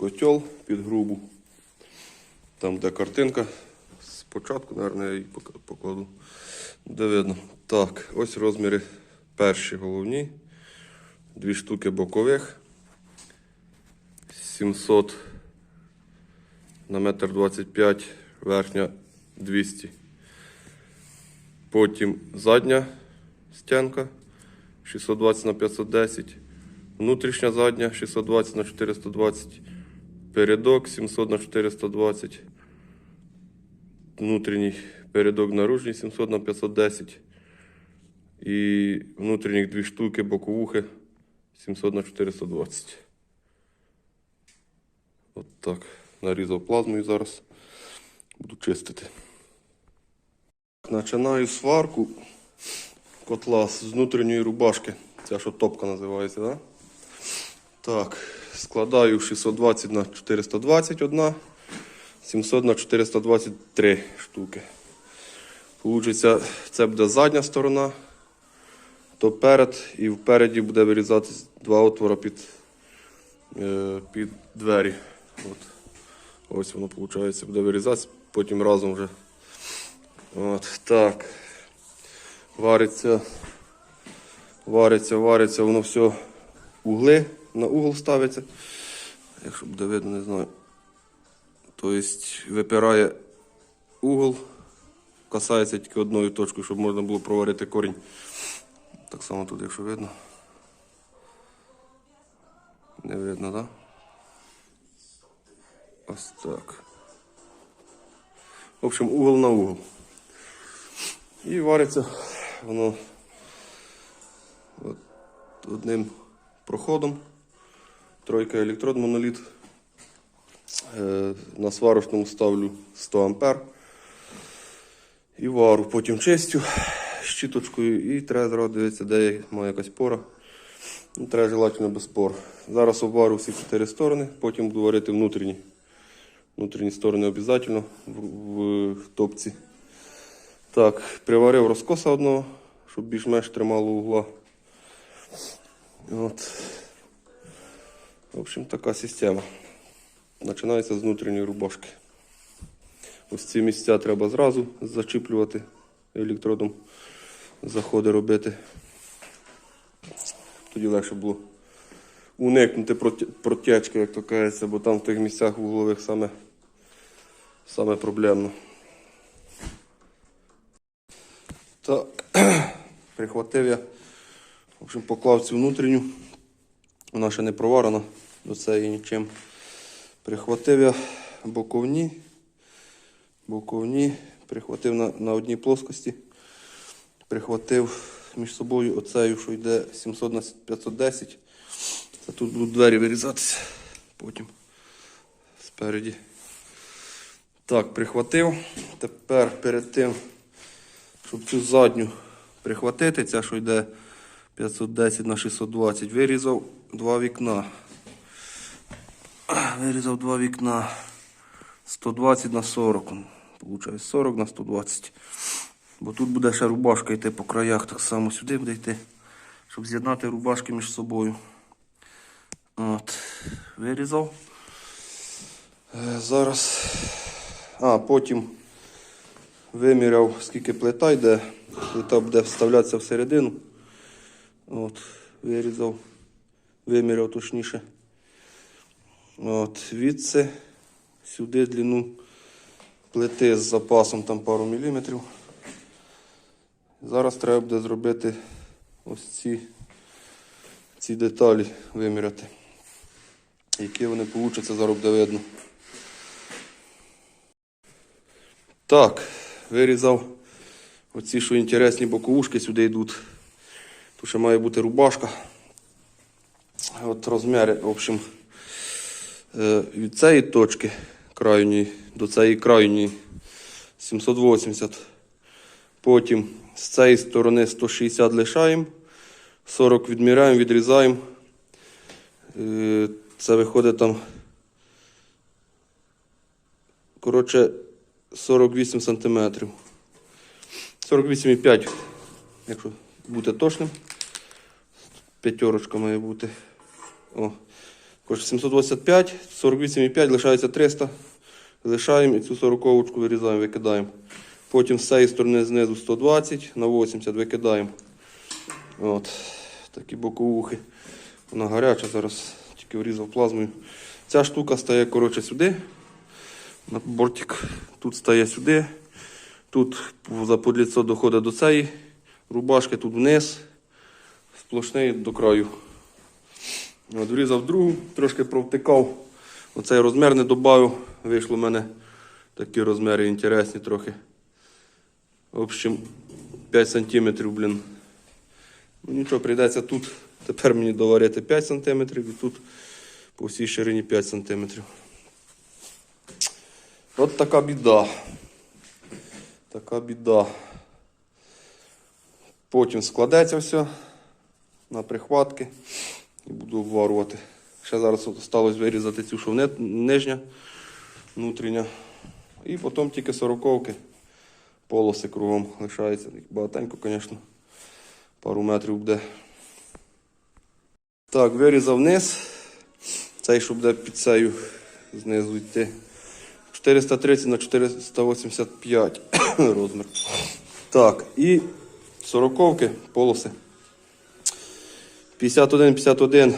котел під грубу. Там, де картинка. Спочатку, мабуть, я її покладу. Де видно. Так, ось розміри перші головні. Дві штуки бокових. 700 на метр 25, верхня 200. Потім задня стінка 620 на 510. Внутрішня задня 620 на 420. Передок 700 на 420. Внутрішній передок наружний 700 на 510. І внутрішніх дві штуки боковухи 700 на 420. От так. Нарізав плазмою зараз. Буду чистити. Починаю сварку котла з внутрішньої рубашки. Ця що топка називається, да? Так, складаю 620 на 420 одна, 700 на 423 штуки. Получиться, це буде задня сторона, то перед і впереді буде вирізатись два отвора під, е, під двері. От. Ось воно виходить, буде вирізатися, потім разом вже. От, так. Вариться, вариться, вариться, воно все угли на угол ставиться. Якщо буде видно, не знаю. Тобто випирає угол, касається тільки одною точкою, щоб можна було проварити корінь. Так само тут, якщо видно. Не видно, так? Да? Ось так. В общем, угол на угол. І вариться воно одним проходом. Тройка електрод моноліт. Е, На сварочному ставлю 100 ампер. І вару. Потім чистю щіточкою і треба зразу дивитися, де має якась пора. Ну, треба желательно без пор. Зараз обварю всі чотири сторони, потім буду варити внутрішні. Внутрішні сторони обов'язково в, в топці. Так, приварив розкоса одного, щоб більш-менш тримало угла. От. В общем, така система. Починається з внутрішньої рубашки. Ось ці місця треба зразу зачіплювати електродом, заходи робити. Тоді легше було уникнути протечки, як то кажеться, бо там в тих місцях вуглових саме, саме проблемно. Так, прихватив я. В общем, поклав цю внутрішню. Вона ще не проварена до цієї нічим. Прихватив я боковні. Боковні. Прихватив на, на одній плоскості. Прихватив між собою оцею, що йде 700 на 510. Це тут будуть двері вирізатися. Потім спереді. Так, прихватив. Тепер перед тим щоб цю задню прихватити, ця що йде 510 на 620, вирізав два вікна. Вирізав два вікна 120 на 40. Получається 40 на 120. Бо тут буде ще рубашка йти по краях, так само сюди буде йти, щоб з'єднати рубашки між собою. От, вирізав. Е, Зараз. А, потім виміряв, скільки плита йде. Плита буде вставлятися всередину. От, вирізав, виміряв точніше. От, відси сюди длину плити з запасом там пару міліметрів. Зараз треба буде зробити ось ці, ці деталі виміряти. Які вони получаться, зараз буде видно. Так, вирізав оці, що інтересні боковушки сюди йдуть. Тут ще має бути рубашка. От розміри, в общем, е, від цієї точки крайньої до цієї крайньої 780. Потім з цієї сторони 160 лишаємо, 40 відміряємо, відрізаємо. Е, Це виходить там. Коротше, 48 сантиметрів. 48,5, якщо бути точним. П'ятерочка має бути. О. Коротше, 725, 48,5, лишається 300. Лишаємо і цю 40 вирізаємо, викидаємо. Потім з цієї сторони знизу 120 на 80 викидаємо. От. Такі боковухи. Вона гаряча, зараз тільки врізав плазмою. Ця штука стає коротше сюди. На бортик. Тут стає сюди. Тут за подліцо доходить до цієї рубашки, тут вниз. Сплошний до краю. От, врізав другу, трошки провтикав. Оцей розмір не додав. Вийшло в мене такі розміри інтересні трохи. В общем, 5 сантиметрів, блін. Ну нічого, прийдеться тут. Тепер мені доварити 5 сантиметрів і тут по всій ширині 5 сантиметрів. От така біда. Така біда. Потім складеться все на прихватки і буду обварювати. Ще зараз от осталось вирізати цю, що нижня, внутрішня. І потім тільки сороковки, полоси кругом лишається. Їх багатенько, звісно. Пару метрів буде. Так, вирізав вниз. Цей, що буде під цею знизу йти. 430 на 485 розмір. Так, і сороковки, полоси. 51, 51.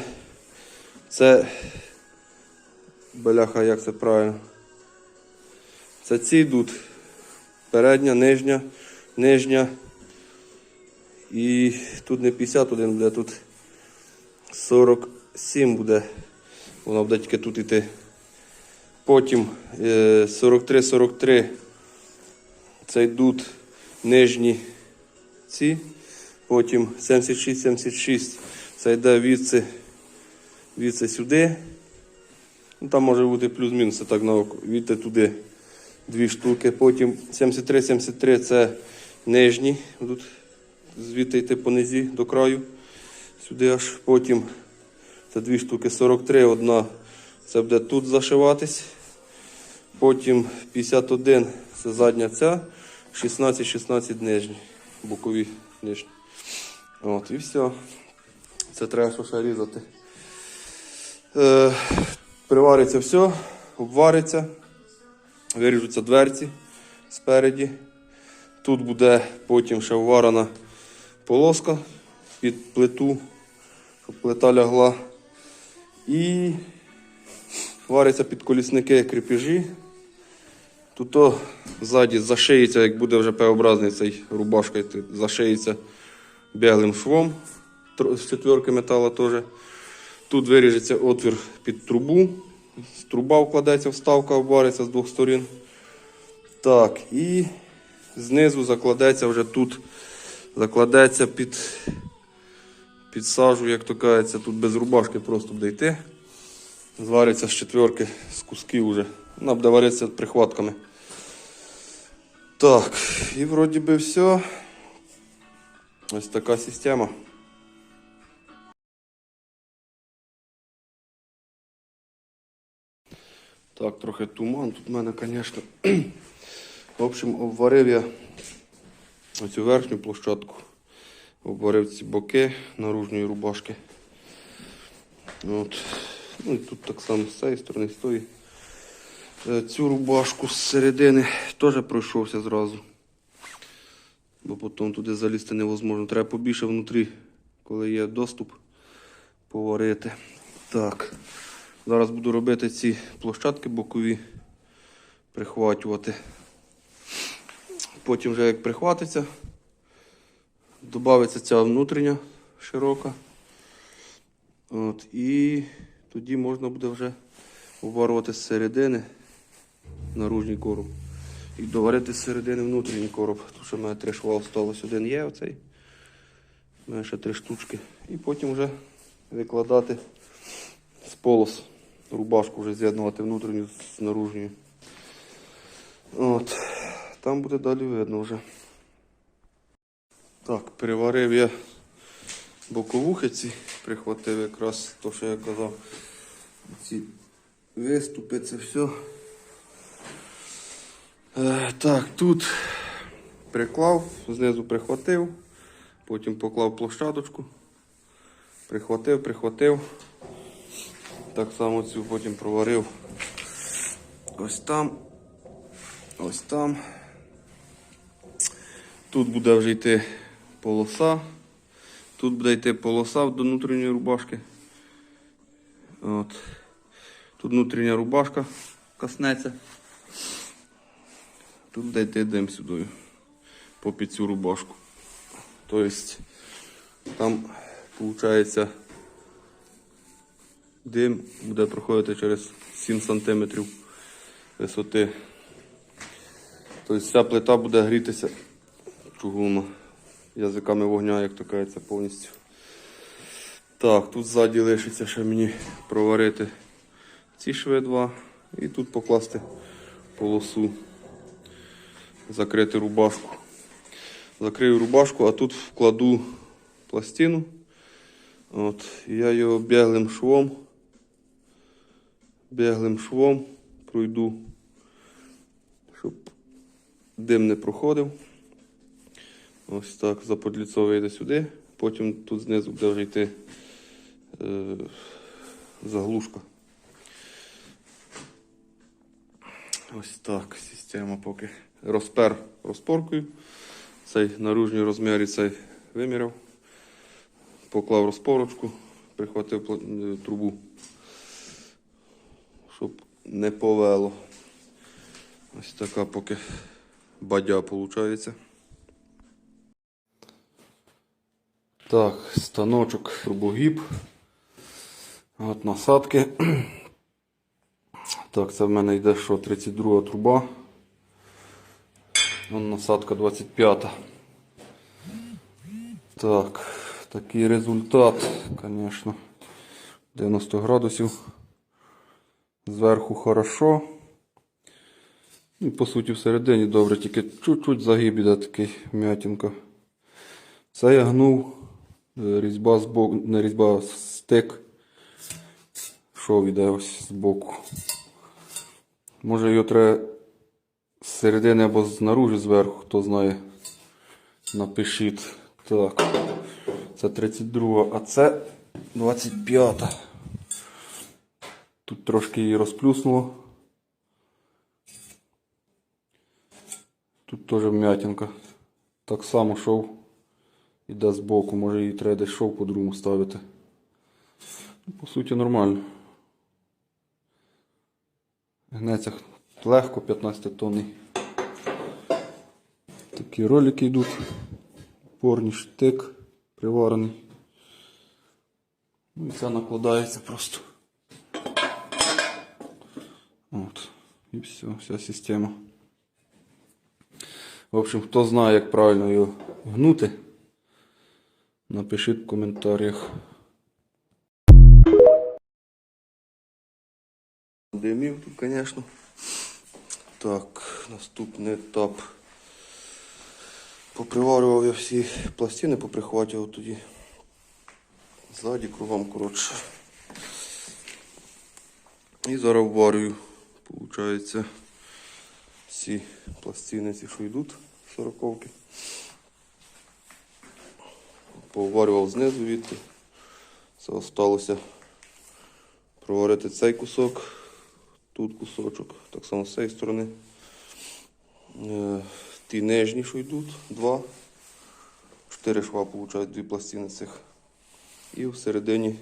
Це. Бляха, як це правильно? Це ці йдуть. Передня, нижня, нижня. І тут не 51 буде, тут 47 буде. Вона буде тільки тут йти. Потім е, 43-43. Це йдуть нижні ці. Потім 76-76. Це йде відси сюди. Ну, там може бути плюс-мінус так на око. Відти туди дві штуки. Потім 73-73 це нижні. Тут звідти йти по низі до краю. Сюди аж. Потім це дві штуки 43, одна це буде тут зашиватись. Потім 51 це задня ця, 16-16 нижні, бокові нижні. От, і все. Це треба ще різати. Е, привариться все, обвариться, виріжуться дверці спереді. Тут буде потім ще вварена полоска під плиту, щоб плита лягла. І вариться під колісники кріпежі. Тут то ззаді зашиється, як буде вже П-образний цей рубашка, зашиється білим швом з четверки металу теж. Тут виріжеться отвір під трубу. Труба вкладається, вставка обвариться з двох сторін. Так, і знизу закладеться вже тут, закладеться під, під сажу, як то кажеться, тут без рубашки просто буде йти. Звариться з четверки, з кусків вже. Вона буде варитися прихватками. Так, і вроді би все. Ось така система. Так, трохи туман тут в мене, звісно. В общем, обварив я оцю верхню площадку. Обварив ці боки наружної рубашки. От. Ну і тут так само з цієї сторони, з. Е, Цю рубашку з середини теж пройшовся зразу. Бо потім туди залізти невозможно. Треба побільше внутрі, коли є доступ, поварити. Так. Зараз буду робити ці площадки бокові, прихватювати. Потім вже як прихватиться, додається ця внутрішня широка. От, і тоді можна буде вже обварувати з середини наружний короб. І доварити з середини внутрішній короб. Тут ще в мене три шва осталось. Один є оцей. У мене ще три штучки. І потім вже викладати з полос. Рубашку вже з'єднувати внутрішню з наружньою. От. Там буде далі видно вже. Так, переварив я боковухи ці, прихватив якраз то, що я казав. Ці виступи, це все. Е, так, тут приклав, знизу прихватив, потім поклав площадочку, прихватив, прихватив. Так само цю потім проварив. Ось там. Ось там. Тут буде вже йти полоса. Тут буде йти полоса до внутрішньої рубашки. От. Тут внутрішня рубашка коснеться. Тут буде йти дим сюди. По під цю рубашку. Тобто там виходить дим буде проходити через 7 см висоти. Тобто вся плита буде грітися чугунно язиками вогня, як то кажеться, повністю. Так, тут ззаді лишиться ще мені проварити ці шви два і тут покласти полосу, закрити рубашку. Закрию рубашку, а тут вкладу пластину. От, я його біглим швом, біглим швом пройду, щоб дим не проходив. Ось так, заподліцо вийде сюди, потім тут знизу буде вже йти е, заглушка. Ось так, система поки розпер розпоркою. Цей наружній розмір і цей виміряв. Поклав розпорочку, прихватив е, трубу, не повело. Ось така поки бадя виходить. Так, станочок трубогіб. От насадки. Так, це в мене йде що 32 труба. Вон насадка 25. Так, такий результат, звісно. 90 градусів. Зверху хорошо. І по суті всередині добре, тільки чуть-чуть загиб іде такий м'ятінка. Це я гнув е, різьба з боку, не різьба, стик. Шов іде ось з боку. Може його треба з середини або знаружи зверху, хто знає. Напишіть. Так. Це 32, а це 25. Тут трошки її розплюснуло. Тут теж м'ятінка. Так само шов іде збоку, може її треба десь шов по-другому ставити. Ну, По суті, нормально. Гнеться легко 15 тонний. Такі ролики йдуть. Порні штик приварений. Ну і це накладається просто. От. І все, вся система. В общем, хто знає, як правильно його гнути, напишіть в коментарях. Димів тут, звісно. Так, наступний етап. Поприварював я всі пластини, поприхватував тоді. Ззаді кругом, коротше. І зараз вварюю, виходить, всі пластини, ці, що йдуть, сороковки. Поварював знизу відти. Це осталося проварити цей кусок, тут кусочок, так само з цієї сторони. Е, Ті нижні, що йдуть, два. Чотири шва, виходить, дві пластини цих. І всередині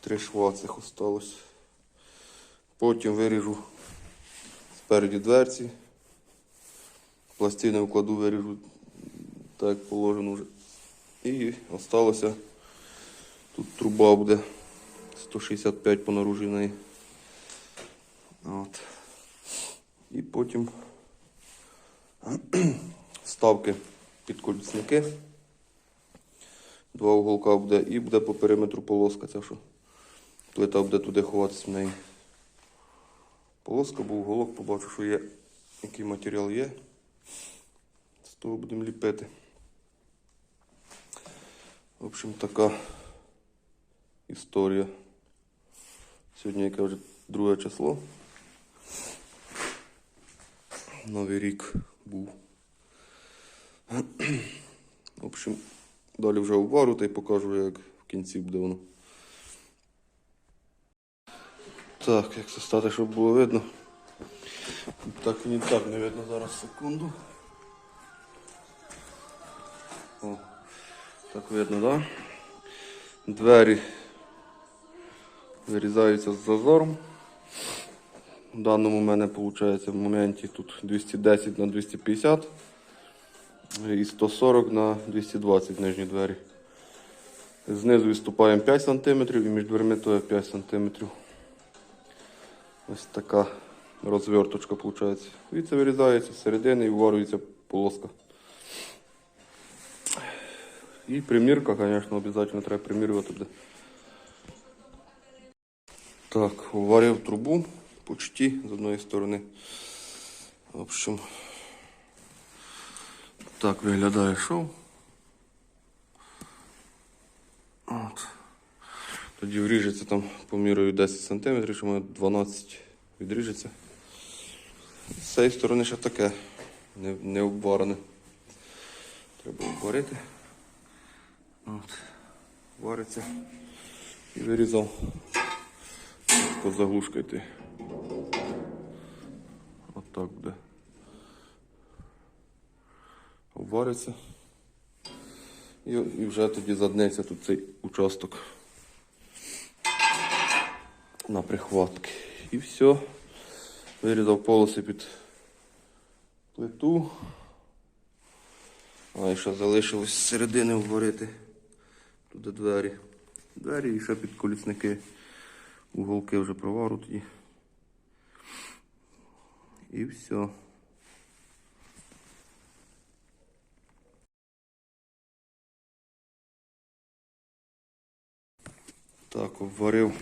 три шва цих осталось. Потім виріжу спереді дверці. Пластини вкладу, виріжу так, як положено вже. І осталося тут труба буде 165 по. От. І потім ставки під кольцники. Два уголка буде і буде по периметру полоска. Ця що плита буде туди ховатися в неї. Полоска, бо уголок побачу, що є, який матеріал є. З того будемо ліпити. В общем, така історія. Сьогодні яке вже друге число. Новий рік був. В общем, далі вже обвару та й покажу, як в кінці буде воно. Так, як це стати, щоб було видно. Так і не так не видно зараз секунду. О, так видно, так? Да? Двері вирізаються з зазором. В даному в мене виходить в моменті тут 210 на 250 і 140 на 220 нижні двері. Знизу відступаємо 5 см і між дверми то 5 см. Ось така розверточка виходить. І це вирізається з середини і вварюється полоска. І примірка, звісно, обов'язково треба примірювати буде. Так, уварив трубу почти з одної сторони. В общем, так виглядає шов. Тоді вріжеться там по мірою 10 см, що мене 12 відріжеться. З цієї сторони ще таке не, не обварене. Треба обварити. От. Вариться і вирізав. По заглушку йти. От так буде. Обвариться. І, і вже тоді заднеться тут цей участок на прихватки. І все. Вирізав полоси під плиту. А ще залишилось з середини вварити. Туди двері. Двері і ще під колісники. Уголки вже провару тоді. І все. Так, обварив.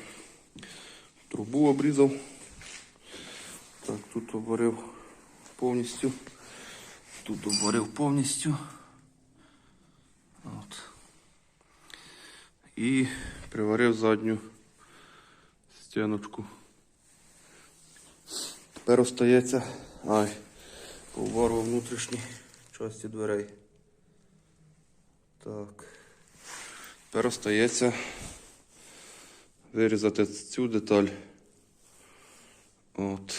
Трубу обрізав. Так, тут обварив повністю. Тут обварив повністю. От. І приварив задню стіночку. Тепер остається. Ай, поварив внутрішні часті дверей. Так. Тепер остається вирізати цю деталь. От,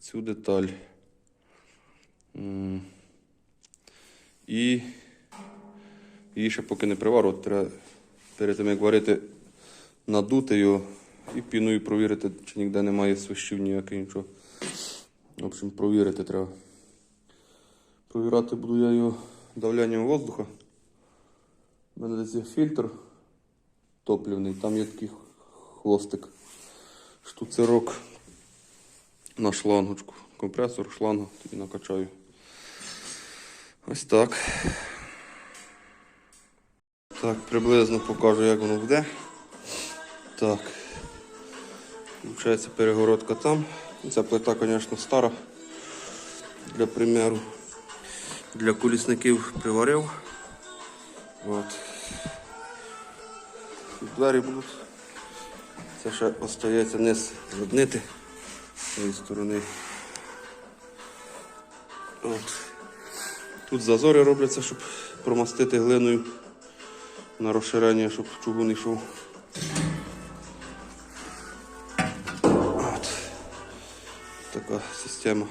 цю деталь. І її ще поки не привару, треба перед тим як варити, надути його і піною провірити, чи ніде немає свищів ніяких нічого. В общем, провірити треба. Провірати буду я його давлянням воздуха. У мене десь є фільтр топливний, там є такий хвостик, штуцерок на шлангочку. Компресор, шланга, тоді накачаю. Ось так. Так, приблизно покажу, як воно буде. Так. Получається перегородка там. Ця плита, звісно, стара. Для примеру. Для колісників приварив. От. Двері будуть. Це ще остається низ заднити з цієї сторони. От. Тут зазори робляться, щоб промастити глиною на розширення, щоб чугун йшов. От. Така система.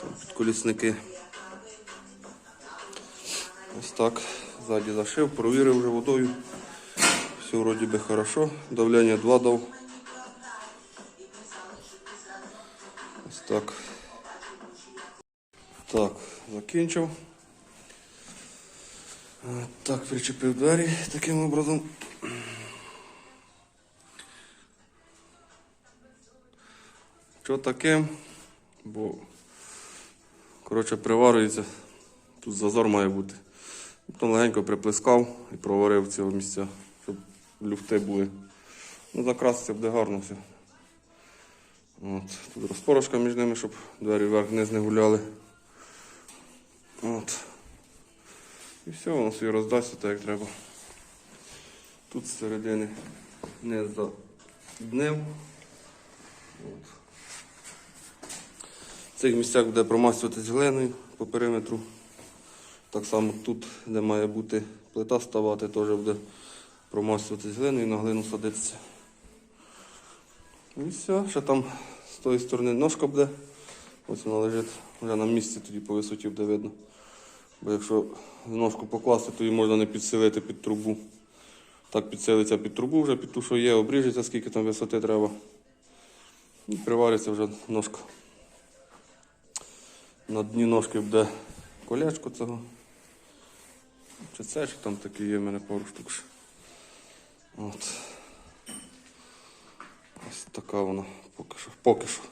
Там Підколісники. Ось так. Ззаді зашив, провірив вже водою. Все вроді би хорошо. Давлення 2 дав. Ось так. Так, закінчив. Так, причепив двері таким образом. Що таке? Бо, коротше, приварюється. Тут зазор має бути. Потім легенько приплескав і проварив ці місця, щоб люфти були. Ну, закраситься буде гарно все. От. Тут розпорошка між ними, щоб двері вверх-вниз не гуляли. От. І все, воно собі роздасться так, як треба. Тут з середини не заднив. От. В цих місцях буде промастюватись глиною по периметру. Так само тут, де має бути плита ставати, теж буде промастюватись глиною і на глину садитися. І все, ще там з тої сторони ножка буде. Ось вона лежить вже на місці, тоді по висоті буде видно. Бо якщо ножку покласти, то її можна не підсилити під трубу. Так підсилиться під трубу вже під ту, що є, обріжеться, скільки там висоти треба. І привариться вже ножка. На дні ножки буде колечко цього. Чи це, чи там такі є в мене пару штук. От. Ось така вона поки що. Поки що.